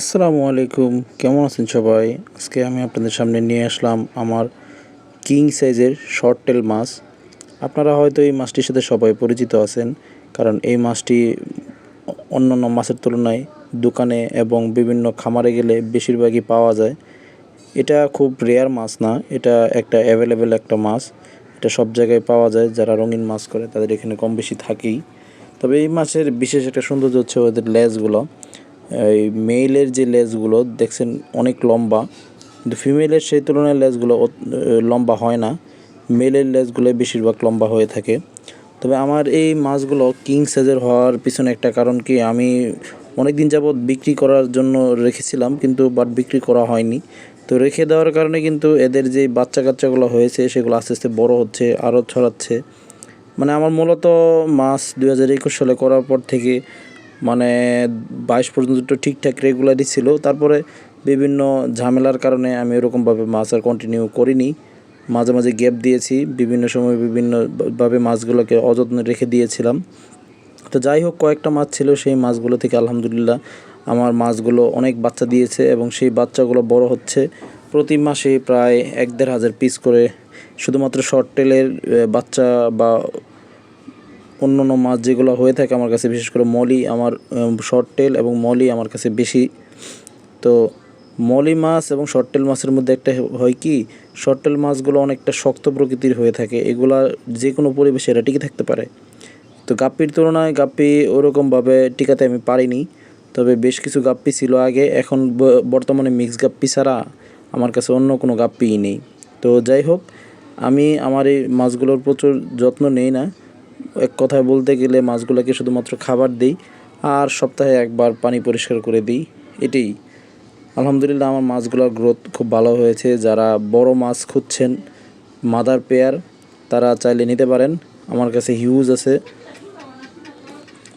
আসসালামু আলাইকুম। কেমন আছেন সবাই? আজকে আমি আপনাদের সামনে নিয়ে আসলাম আমার কিং সাইজের শর্ট টেল মাছ। আপনারা হয়তো এই মাছটির সাথে সবাই পরিচিত আছেন, কারণ এই মাছটি অন্যান্য মাছের তুলনায় দোকানে এবং বিভিন্ন খামারে গেলে বেশিরভাগই পাওয়া যায়। এটা খুব রেয়ার মাছ না, এটা একটা অ্যাভেলেবেল একটা মাছ। এটা সব জায়গায় পাওয়া যায়, যারা রঙিন মাছ করে তাদের এখানে কম বেশি থাকেই। তবে এই মাছের বিশেষ একটা সৌন্দর্য হচ্ছে ওদের লেজগুলো। এই মেইলের যে লেজগুলো, দেখছেন অনেক লম্বা। কিন্তু ফিমেলের সেই তুলনায় লেজগুলো লম্বা হয় না। মেলের লেজগুলো বেশিরভাগ লম্বা হয়ে থাকে। তবে আমার এই মাছগুলো কিং সাইজের হওয়ার পিছনে একটা কারণ কি, আমি অনেক দিন যাবৎ বিক্রি করার জন্য রেখেছিলাম, কিন্তু বাট বিক্রি করা হয়নি। তো রেখে দেওয়ার কারণে কিন্তু এদের যে বাচ্চা কাচ্চাগুলো হয়েছে, সেগুলো আস্তে আস্তে বড় হচ্ছে, আরও ছড়াচ্ছে। মানে আমার মূলত মাছ দু হাজার একুশ সালে করার পর থেকে মানে বাইশ পর্যন্ত ঠিকঠাক রেগুলারই ছিল। তারপরে বিভিন্ন ঝামেলার কারণে আমি ওরকমভাবে মাছ আর কন্টিনিউ করিনি। মাঝে মাঝে গ্যাপ দিয়েছি। বিভিন্ন সময় বিভিন্নভাবে মাছগুলোকে অযত্নে রেখে দিয়েছিলাম। তো যাই হোক, কয়েকটা মাছ ছিল। সেই মাছগুলো থেকে আলহামদুলিল্লাহ আমার মাছগুলো অনেক বাচ্চা দিয়েছে এবং সেই বাচ্চাগুলো বড় হচ্ছে। প্রতি মাসে প্রায় এক দেড় হাজার পিস করে। শুধুমাত্র শর্ট টেলের বাচ্চা বা অন্য অন্য মাছ যেগুলো হয়ে থাকে আমার কাছে, বিশেষ করে মলি আমার শর্ট টেল এবং মলি আমার কাছে বেশি। তো মলি মাছ এবং শর্ট টেল মাছের মধ্যে একটা হয় কি শর্ট টেল মাছগুলো অনেকটা শক্ত প্রকৃতির হয়ে থাকে। এগুলা যে কোনো পরিবেশে এরা টিকে থাকতে পারে। তো গাপ্পির তুলনায় গাপ্পি ওরকমভাবে টিকাতে আমি পারিনি, তবে বেশ কিছু গাপ্পি ছিল আগে। এখন বর্তমানে মিক্স গাপ্পি ছাড়া আমার কাছে অন্য কোনো গাপ্পিই নেই। তো যাই হোক, আমি আমার এই মাছগুলোর প্রচুর যত্ন নেই না। এক কথায় বলতে গেলে মাছগুলোকে শুধুমাত্র খাবার দিই আর সপ্তাহে একবার পানি পরিষ্কার করে দিই, এটাই। আলহামদুলিল্লাহ আমার মাছগুলোর গ্রোথ খুব ভালো হয়েছে। যারা বড় মাছ খুঁজছেন মাদার পেয়ার তারা চাইলে নিতে পারেন। আমার কাছে হিউজ আছে।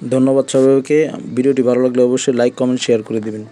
ধন্যবাদ সবাইকে। ভিডিওটি ভালো লাগলে অবশ্যই লাইক কমেন্ট শেয়ার করে দিবেন।